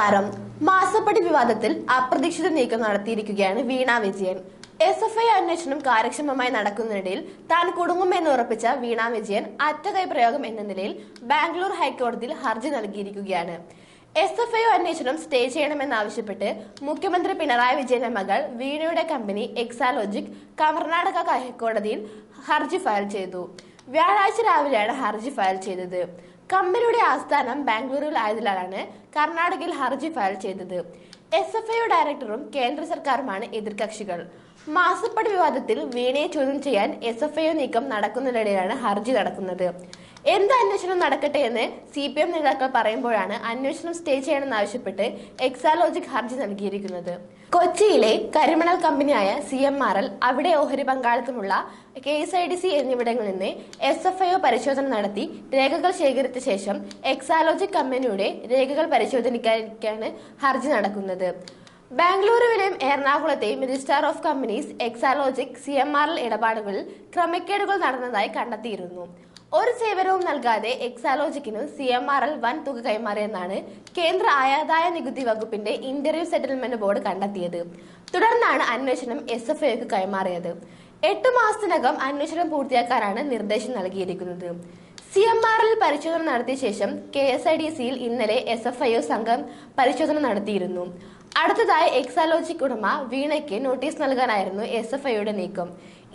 നമസ്കാരം മാസപ്പടി വിവാദത്തിൽ അപ്രതീക്ഷിത നീക്കം നടത്തിയിരിക്കുകയാണ് Veena Vijayan. S F I അന്വേഷണം കാര്യക്ഷമമായി നടക്കുന്നതിനിടയിൽ താൻ കുടുങ്ങുമെന്ന് ഉറപ്പിച്ച വീണ വിജയൻ അറ്റകൈ പ്രയോഗം എന്ന നിലയിൽ ബാംഗ്ലൂർ ഹൈക്കോടതിയിൽ ഹർജി നൽകിയിരിക്കുകയാണ്. എസ് എഫ് ഐ അന്വേഷണം സ്റ്റേ ചെയ്യണമെന്നാവശ്യപ്പെട്ട് മുഖ്യമന്ത്രി പിണറായി വിജയന്റെ മകൾ വീണയുടെ കമ്പനി എക്സാലോജിക് കർണാടക ഹൈക്കോടതിയിൽ ഹർജി ഫയൽ ചെയ്തു. വ്യാഴാഴ്ച രാവിലെയാണ് ഹർജി ഫയൽ ചെയ്തത്. കമ്പനിയുടെ ആസ്ഥാനം ബാംഗ്ലൂരിൽ ആയതിനാലാണ് കർണാടകയിൽ ഹർജി ഫയൽ ചെയ്തത്. എസ് എഫ് ഐ ഡയറക്ടറും കേന്ദ്ര സർക്കാരുമാണ് എതിർകക്ഷികൾ. മാസപ്പടി വിവാദത്തിൽ വീണയെ ചോദ്യം ചെയ്യാൻ എസ് എഫ് ഐ നീക്കം നടക്കുന്നതിനിടെയാണ് ഹർജി നടക്കുന്നത്. എന്ത് അന്വേഷണം നടക്കട്ടെ എന്ന് സി പി എം നേതാക്കൾ പറയുമ്പോഴാണ് അന്വേഷണം സ്റ്റേ ചെയ്യണമെന്ന് ആവശ്യപ്പെട്ട് എക്സാലോജിക് ഹർജി നൽകിയിരിക്കുന്നത്. കൊച്ചിയിലെ കരിമണൽ കമ്പനിയായ സി എം ആർ എൽ അവിടെ ഓഹരി പങ്കാളിത്തമുള്ള K S I D C എന്നിവിടങ്ങളിൽ നിന്ന് എസ് എഫ് ഐ ഒ പരിശോധന നടത്തി രേഖകൾ ശേഖരിച്ച ശേഷം എക്സാലോജിക് കമ്പനിയുടെ രേഖകൾ പരിശോധനയ്ക്കാണ് ഹർജി നടക്കുന്നത്. ബാംഗ്ലൂരുവിലെയും എറണാകുളത്തെയും registrar of companies Exalogic C M R L ഇടപാടുകളിൽ ക്രമക്കേടുകൾ നടന്നതായി കണ്ടെത്തിയിരുന്നു. ഒരു സേവനവും നൽകാതെ എക്സാലോജിക്കിന് സി എം ആർ എൽ വൻ തുക കൈമാറിയെന്നാണ് കേന്ദ്ര ആയാദായ നികുതി വകുപ്പിന്റെ ഇന്റർവ്യൂ സെറ്റിൽമെന്റ് ബോർഡ് കണ്ടെത്തിയത്. തുടർന്നാണ് അന്വേഷണം എസ് എഫ് ഐക്ക് കൈമാറിയത്. എട്ട് മാസത്തിനകം അന്വേഷണം പൂർത്തിയാക്കാനാണ് നിർദ്ദേശം നൽകിയിരിക്കുന്നത്. സി എം ആറിൽ പരിശോധന നടത്തിയ ശേഷം കെ എസ് ഐ ഡി സിയിൽ ഇന്നലെ എസ് എഫ് ഐ ഒ സംഘം പരിശോധന നടത്തിയിരുന്നു. അടുത്തതായി എക്സാലോജിക് ഉടമ വീണയ്ക്ക് നോട്ടീസ് നൽകാനായിരുന്നു എസ് എഫ് ഐയുടെ നീക്കം.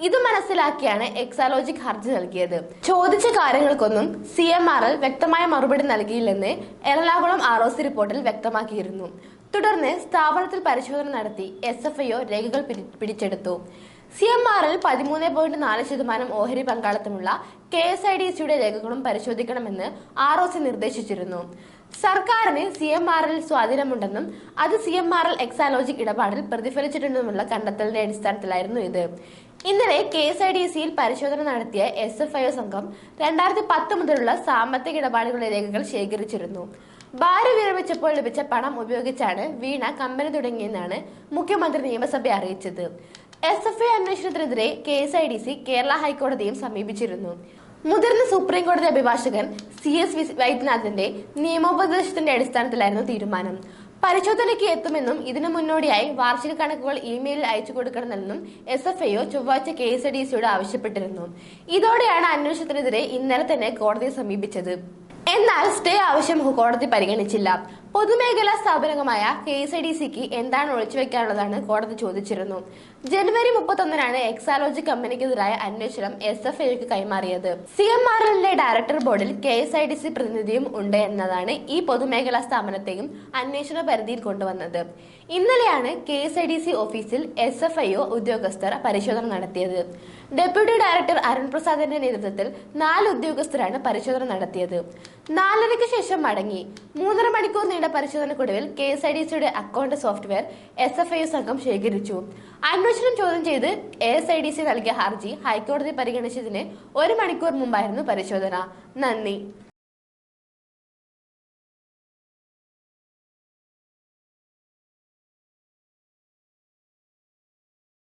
ഇത് മനസ്സിലാക്കിയാണ് എക്സാലോജിക് ഹർജി നൽകിയത്. ചോദിച്ച കാര്യങ്ങൾക്കൊന്നും സി എം ആർ വ്യക്തമായ മറുപടി നൽകിയില്ലെന്ന് എറണാകുളം ആർ ഒ സി റിപ്പോർട്ടിൽ വ്യക്തമാക്കിയിരുന്നു. തുടർന്ന് സ്ഥാപനത്തിൽ പരിശോധന നടത്തി എസ് എഫ് ഐ രേഖകൾ പിടിച്ചെടുത്തു. സി എം ആറിൽ പതിമൂന്ന് പോയിന്റ് നാല് ശതമാനം ഓഹരി പങ്കാളിത്തമുള്ള കെ എസ് ഐ ഡി സിയുടെ രേഖകളും പരിശോധിക്കണമെന്ന് ആർ ഒ സി നിർദ്ദേശിച്ചിരുന്നു. സർക്കാരിന് സി എം ആറിൽ സ്വാധീനമുണ്ടെന്നും അത് C M R L Exalogic ഇടപാടിൽ പ്രതിഫലിച്ചിട്ടുണ്ടെന്നുമുള്ള കണ്ടെത്തലിന്റെ അടിസ്ഥാനത്തിലായിരുന്നു ഇത്. ഇന്നലെ കെ എസ് ഐ ഡി സിയിൽ പരിശോധന നടത്തിയ എസ് എഫ് ഐ ഒ സംഘം രണ്ടായിരത്തി പത്ത് മുതലുള്ള സാമ്പത്തിക ഇടപാടുകളുടെ രേഖകൾ ശേഖരിച്ചിരുന്നു. ഭാര്യ വിരമിച്ചപ്പോൾ ലഭിച്ച പണം ഉപയോഗിച്ചാണ് വീണ കമ്പനി തുടങ്ങിയെന്നാണ് മുഖ്യമന്ത്രി നിയമസഭയെ അറിയിച്ചത്. S F I അന്വേഷണത്തിനെതിരെ K S I D C Kerala ഹൈക്കോടതിയും സമീപിച്ചിരുന്നു. മുതിർന്ന സുപ്രീം കോടതി അഭിഭാഷകൻ സി എസ് വൈദ്യനാഥന്റെ നിയമോപദേശത്തിന്റെ അടിസ്ഥാനത്തിലായിരുന്നു തീരുമാനം. പരിശോധനയ്ക്ക് എത്തുമെന്നും ഇതിനു മുന്നോടിയായി വാർഷിക കണക്കുകൾ ഇമെയിലിൽ അയച്ചു കൊടുക്കണമെന്നും എസ് എഫ് ഐഒ ചൊവ്വാഴ്ച കെ എസ് ഐ ഡി സിയോട് ആവശ്യപ്പെട്ടിരുന്നു. ഇതോടെയാണ് അന്വേഷണത്തിനെതിരെ ഇന്നലെ തന്നെ കോടതിയെ സമീപിച്ചത്. എന്നാൽ സ്റ്റേ ആവശ്യം കോടതി പരിഗണിച്ചില്ല. പൊതുമേഖലാ സ്ഥാപനമായ കെ എസ് ഐ ഡി സിക്ക് എന്താണ് ഒളിച്ചുവെക്കാനുള്ളതാണ് കോടതി ചോദിച്ചിരുന്നു. ജനുവരി മുപ്പത്തൊന്നിനാണ് എക്സാലോജി കമ്പനിക്കെതിരായ അന്വേഷണം എസ് എഫ് ഐക്ക് കൈമാറിയത്. സി എം ആർ എല്ലിലെ ഡയറക്ടർ ബോർഡിൽ K S I D C പ്രതിനിധിയും ഉണ്ട് എന്നതാണ് ഈ പൊതുമേഖലാ സ്ഥാപനത്തെയും അന്വേഷണ പരിധിയിൽ കൊണ്ടുവന്നത്. ഇന്നലെയാണ് K S I D C ഓഫീസിൽ എസ് എഫ് ഐ ഒ ഉദ്യോഗസ്ഥർ പരിശോധന നടത്തിയത്. ഡെപ്യൂട്ടി ഡയറക്ടർ അരുൺ പ്രസാദിന്റെ നേതൃത്വത്തിൽ നാല് ഉദ്യോഗസ്ഥരാണ് പരിശോധന നടത്തിയത്. നാലരയ്ക്ക് ശേഷം മടങ്ങി. മൂന്നര മണിക്കൂർ നീണ്ട പരിശോധനക്കൊടുവിൽ കെ എസ് ഐ ഡി സിയുടെ account software S F I സംഘം ശേഖരിച്ചു. അന്വേഷണം ചോദ്യം ചെയ്ത് A S I D C നൽകിയ ഹർജി ഹൈക്കോടതി പരിഗണിച്ചതിന് ഒരു മണിക്കൂർ മുമ്പായിരുന്നു പരിശോധന. നന്ദി.